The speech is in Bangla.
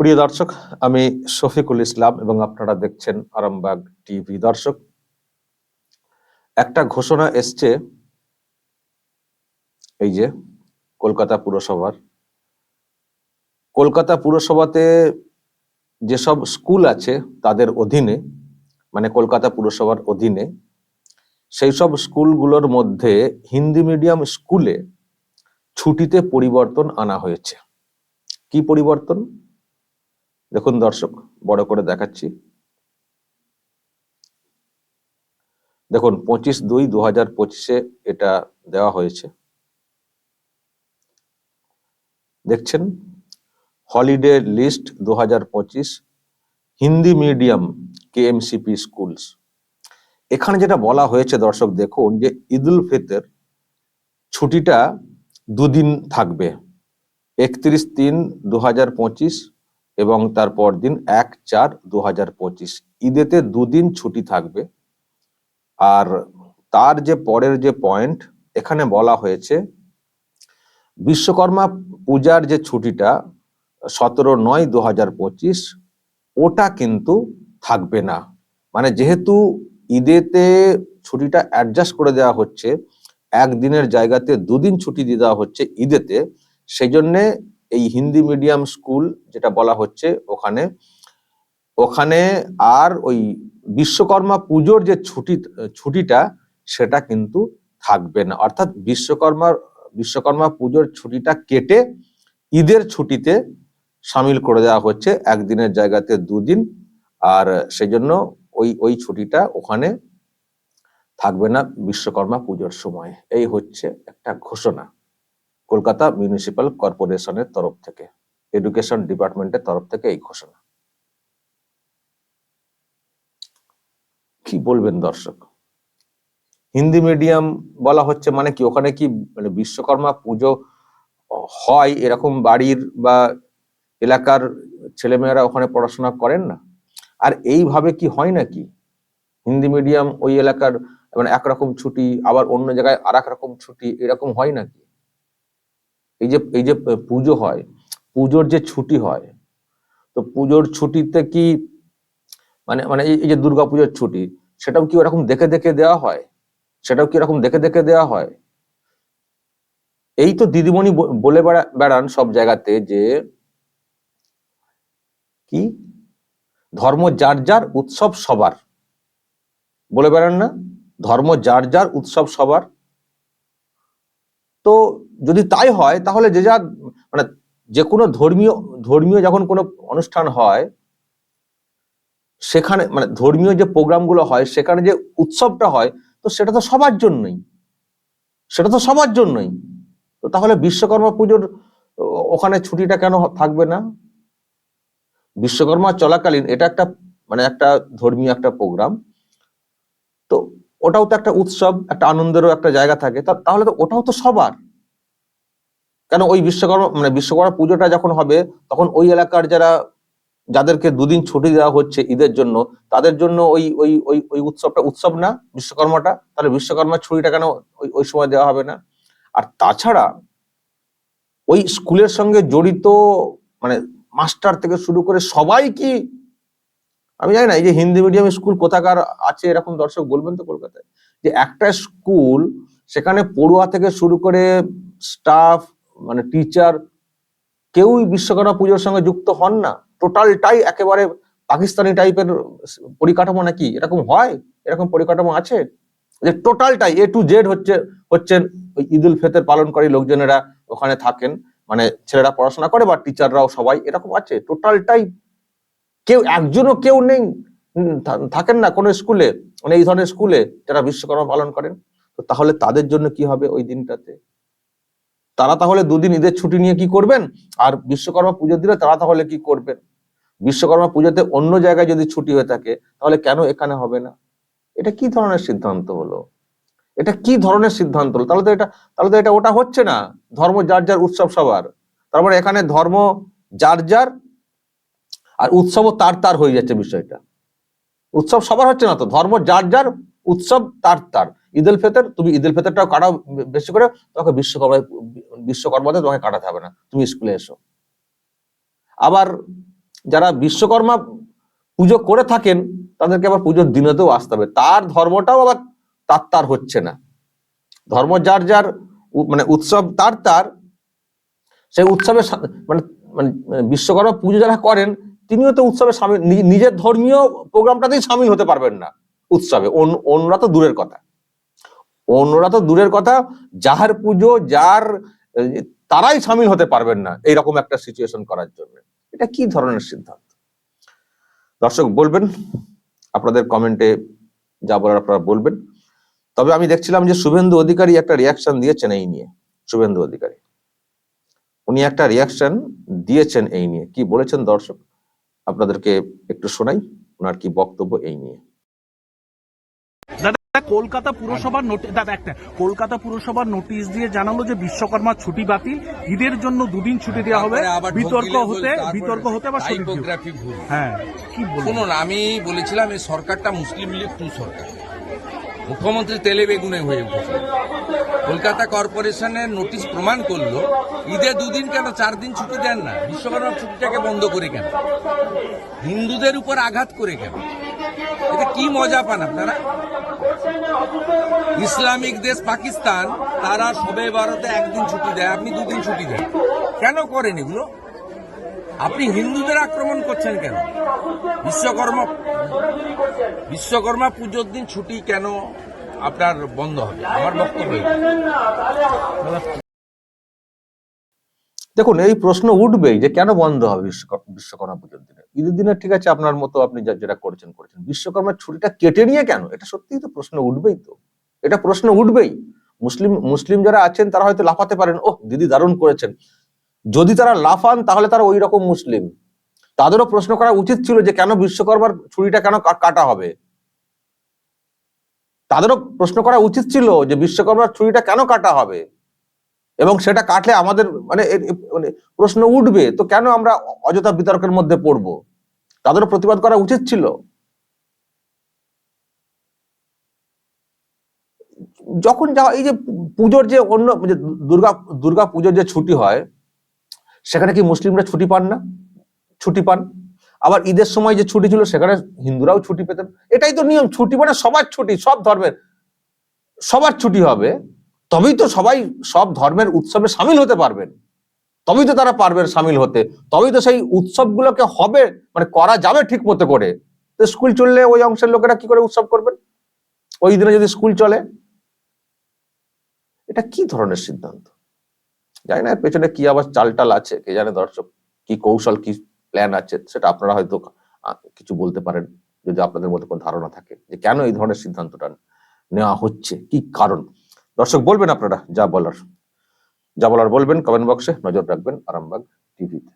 প্রিয় দর্শক, আমি শফিকুল ইসলাম এবং আপনারা দেখছেন আরামবাগ টিভি দর্শক। একটা ঘোষণা এসছে, এই যে কলকাতা পুরসভার। কলকাতা পুরসভাতে যেসব স্কুল আছে তাদের অধীনে মানে কলকাতা পুরসভার অধীনে সেই সব স্কুলগুলোর মধ্যে হিন্দি মিডিয়াম স্কুলে ছুটিতে পরিবর্তন আনা হয়েছে। কি পরিবর্তন? দেখুন দর্শক, বড় করে দেখাচ্ছি। দেখুন, পঁচিশ দুই দু হাজার পঁচিশে এটা দেওয়া হয়েছে। দেখছেন? হলিডে লিস্ট দু হাজার পঁচিশ, হিন্দি মিডিয়াম, কেএমসিপি স্কুলস। এখানে যেটা বলা হয়েছে দর্শক, দেখুন যে ঈদুল ফিতর ছুটিটা দুদিন থাকবে। একত্রিশ তিন দু হাজার পঁচিশ এবং তারপর দিন এক চার দু হাজার পঁচিশ। ঈদেতে দুদিন ছুটি থাকবে। আর তার যে পরের যে পয়েন্ট, এখানে বলা হয়েছে, বিশ্বকর্মা পূজার যে ছুটিটা, সতেরো নয় দু হাজার পঁচিশ, ওটা কিন্তু থাকবে না। মানে যেহেতু ঈদেতে ছুটিটা অ্যাডজাস্ট করে দেওয়া হচ্ছে, একদিনের জায়গাতে দুদিন ছুটি দিয়ে দেওয়া হচ্ছে ঈদেতে সেই জন্যে এই হিন্দি মিডিয়াম স্কুল যেটা বলা হচ্ছে ওখানে ওখানে আর ওই বিশ্বকর্মা পুজোর যে ছুটি, ছুটিটা সেটা কিন্তু থাকবে না। অর্থাৎ বিশ্বকর্মার বিশ্বকর্মা পুজোর ছুটিটা কেটে ঈদের ছুটিতে সামিল করে দেওয়া হচ্ছে। একদিনের জায়গাতে দুদিন আর সেই জন্য ওই ওই ছুটিটা ওখানে থাকবে না বিশ্বকর্মা পুজোর সময়। এই হচ্ছে একটা ঘোষণা। কলকাতা মিউনিসিপাল কর্পোরেশনের তরফ থেকে এডুকেশন ডিপার্টমেন্টের তরফ থেকে এই ঘোষণা। কি বলবেন দর্শক? হিন্দি মিডিয়াম বলা হচ্ছে মানে কি? ওখানে কি মানে বিশ্বকর্মা পুজো হয় এরকম বাড়ির বা এলাকার ছেলেমেয়েরা ওখানে পড়াশোনা করেন না? আর এইভাবে কি হয় নাকি? হিন্দি মিডিয়াম ওই এলাকার মানে একরকম ছুটি, আবার অন্য জায়গায় আর রকম ছুটি, এরকম হয় নাকি? এই যে এই যে পুজো হয়, পুজোর যে ছুটি হয়, তো পুজোর ছুটিতে কি মানে মানে এই যে দুর্গা পুজোর ছুটি, সেটাও কি ওরকম দেখে দেখে দেওয়া হয়? সেটাও কি এরকম দেখে দেখে দেওয়া হয়? এই তো দিদিমণি বলে বেড়ান সব জায়গাতে যে, কি? ধর্ম যার যার উৎসব সবার। বলে বেড়ান না? ধর্ম যার যার উৎসব সবার। তো যদি তাই হয়, তাহলে যে যা মানে যে কোনো ধর্মীয় ধর্মীয় যখন কোনো অনুষ্ঠান হয়, সেখানে মানে ধর্মীয় যে প্রোগ্রামগুলো হয়, সেখানে যে উৎসবটা হয়, তো সেটা তো সবার জন্যই। সেটা তো সবার জন্যই। তো তাহলে বিশ্বকর্মা পুজোর ওখানে ছুটিটা কেন থাকবে না? বিশ্বকর্মা চলাকালীন এটা একটা মানে একটা ধর্মীয় একটা প্রোগ্রাম। তো ওটাও তো একটা উৎসব, একটা আনন্দেরও একটা জায়গা থাকে। তাহলে তো ওটাও তো সবার। কেন ওই বিশ্বকর্মা মানে বিশ্বকর্মা পুজোটা যখন হবে, তখন ওই এলাকার যারা, যাদেরকে দুদিন ছুটি দেওয়া হচ্ছে ঈদের জন্য, তাদের জন্য ওই ওই ওই ওই উৎসবটা, উৎসব না, বিশ্বকর্মাটা, তাহলে বিশ্বকর্মার ছুটিটা কেন ওই ওই সময় দেওয়া হবে না? আর তাছাড়া ওই স্কুলের সঙ্গে জড়িত মানে মাস্টার থেকে শুরু করে সবাই কি আমি জানি না, এই যে হিন্দি মিডিয়াম স্কুল কোথাকার আছে, এরকম দর্শক বলবেন তো কলকাতায়? যে একটা স্কুল সেখানে পড়ুয়া থেকে শুরু করে স্টাফ মানে টিচার কেউই বিশ্বকর্মা পুজোর সঙ্গে যুক্ত হন না। টোটালটাই একেবারে পাকিস্তানি টাইপের পরিকাঠামো নাকি? এরকম হয়? এরকম পরিকাঠামো আছে? যে টোটালটাই এ টু জেড হচ্ছে, হচ্ছেন ওই ঈদ উল ফেতের পালনকারী লোকজনেরা ওখানে থাকেন। মানে ছেলেরা পড়াশোনা করে বা টিচাররাও সবাই, এরকম আছে। টোটালটাই কেউ একজনও কেউ নেই থাকেন না কোনো স্কুলে মানে এই ধরনের স্কুলে যারা বিশ্বকর্মা পালন করেন। তো তাহলে তাদের জন্য কি হবে ওই দিনটাতে? তারা তাহলে দুদিন ঈদের ছুটি নিয়ে কি করবেন? আর বিশ্বকর্মা পুজো দিলে তারা তাহলে কি করবেন? বিশ্বকর্মা পুজোতে অন্য জায়গায় যদি ছুটি হয়ে থাকে, তাহলে কেন এখানে হবে না? এটা কি ধরনের সিদ্ধান্ত হলো? এটা কি ধরনের সিদ্ধান্ত হলো? তাহলে তো এটা, তাহলে তো এটা, ওটা হচ্ছে না। ধর্ম যার যার উৎসব সবার। তারপরে এখানে ধর্ম যার যার আর উৎসবও তার তার হয়ে যাচ্ছে বিষয়টা। উৎসব সবার হচ্ছে না তো, ধর্ম যার যার, উৎসব তার তার। ঈদ উল ফেতর, তুমি ঈদ উল ফেতরটাও কাটাও বেশি করে, তোমাকে বিশ্বকর্মায় বিশ্বকর্মাতে তোমাকে কাটাতে হবে না, তুমি স্কুলে এসো। আবার যারা বিশ্বকর্মা পুজো করে থাকেন, তাদেরকে আবার পুজোর দিনেতেও আসতে হবে। তার ধর্মটাও আবার তার তার হচ্ছে না। ধর্ম যার যার মানে উৎসব তার তার, সেই উৎসবে সা- মানে মানে বিশ্বকর্মা পুজো যারা করেন তিনিও তো উৎসবে সামিল নিজের ধর্মীয় প্রোগ্রামটাতেই সামিল হতে পারবেন না উৎসবে। অন্য- অন্যরা তো দূরের কথা। অন্যরা তো দূরের কথা যার পুজো, যার তারাই সামিল হতে পারবেন না এইরকম একটা সিচুয়েশন করার জন্য। এটা কি ধরনের সিদ্ধান্ত? দর্শক, বলবেন, আপনাদের কমেন্টে যা বলার আপনারা বলবেন। তবে আমি দেখছিলাম যে শুভেন্দু অধিকারী একটা রিয়াকশন দিয়েছেন এই নিয়ে, শুভেন্দু অধিকারী। উনি একটা রিয়াকশন দিয়েছেন এই নিয়ে। কি বলেছেন দর্শক? আপনাদেরকে একটু শোনাই ওনার কি বক্তব্য এই নিয়ে। কলকাতা পুরসভার নোটিশ দাদা একটা কলকাতা পুরসভার নোটিশ দিয়ে জানালো যে বিশ্বকর্মা ছুটি বাতিল ঈদের জন্য দুদিন ছুটি দেওয়া হবে আবার বিতর্ক হতে বিতর্ক হতে বা হ্যাঁ কি শুনুন আমি বলেছিলাম এই সরকারটা মুসলিম লীগ টু সরকার। মুখ্যমন্ত্রী তেলে বেগুনে হয়ে উঠেছে। কলকাতা কর্পোরেশনের নোটিশ প্রমাণ করল, ঈদে দুদিন কেন চার দিন ছুটি দেন না? বিশ্বকর্মার ছুটিটাকে বন্ধ করে কেন? হিন্দুদের উপর আঘাত করে কেন? এটা কি মজা পান আপনারা? ইসলামিক দেশ পাকিস্তান, তারা সবে ভারতে একদিন ছুটি দেয়, আপনি দুদিন ছুটি দেন। কেন করেন এগুলো? আপনি হিন্দুদের আক্রমণ করছেন কেন? বিশ্বকর্মা বিশ্বকর্মা পুজোর দিন ছুটি কেন? আপনার বন্ধ হবে, আমার বক্তব্য দেখুন, এই প্রশ্ন উঠবেই যে কেন বন্ধ হবে বিশ্বক- বিশ্বকর্মা পুজোর দিনে? ঈদের দিনে ঠিক আছে, আপনার মতো আপনি যেটা করেছেন করেছেন। বিশ্বকর্মার ছুটিটা কেটে নিয়ে কেন? এটা সত্যিই তো প্রশ্ন উঠবেই তো। এটা প্রশ্ন উঠবেই। মুসলিম মুসলিম যারা আছেন, তারা হয়তো লাফাতে পারেন ও দিদি দারুণ করেছেন। যদি তারা লাফান, তাহলে তারা ওই রকম মুসলিম। তাদেরও প্রশ্ন করা উচিত ছিল যে কেন বিশ্বকর্মার ছুটিটা কেন কাটা হবে? তাদেরও প্রশ্ন করা উচিত ছিল যে বিশ্বকর্মার ছুটিটা কেন কাটা হবে? এবং সেটা কাটলে আমাদের মানে মানে প্রশ্ন উঠবে, তো কেন আমরা অযথা বিতর্কের মধ্যে পড়ব? তাদেরও প্রতিবাদ করা উচিত ছিল। যখন যা এই যে পুজোর যে অন্য যে দুর্গা দুর্গা পুজোর যে ছুটি হয়, সেখানে কি মুসলিমরা ছুটি পান না? ছুটি পান? আবার ঈদের সময় যে ছুটি ছিল, সেখানে হিন্দুরাও ছুটি পেতেন। এটাই তো নিয়ম, ছুটি মানে সবার ছুটি, সব ধর্মের। সবার ছুটি হবে, তবেই তো সবাই সব ধর্মের উৎসবে সামিল হতে পারবেন। তবেই তো তারা পারবেন সামিল হতে। তবেই তো সেই উৎসবগুলোকে হবে মানে করা যাবে ঠিক মতো করে। তো স্কুল চললে ওই অংশের লোকেরা কি করে উৎসব করবেন? ওই দিনে যদি স্কুল চলে? এটা কি ধরনের সিদ্ধান্ত? জানি না পেছনে কি আবার চালটাল আছে, কে জানে দর্শক, কি কৌশল, কি প্ল্যান আছে, সেটা আপনারা হয়তো কিছু বলতে পারেন, যদি আপনাদের মধ্যে কোনো ধারণা থাকে যে কেন এই ধরনের সিদ্ধান্তটা নেওয়া হচ্ছে, কি কারণ? দর্শক, বলবেন আপনারা যা বলার। যা বলার বলবেন কমেন্ট বক্সে নজর রাখবেন, আরামবাগ টিভিতে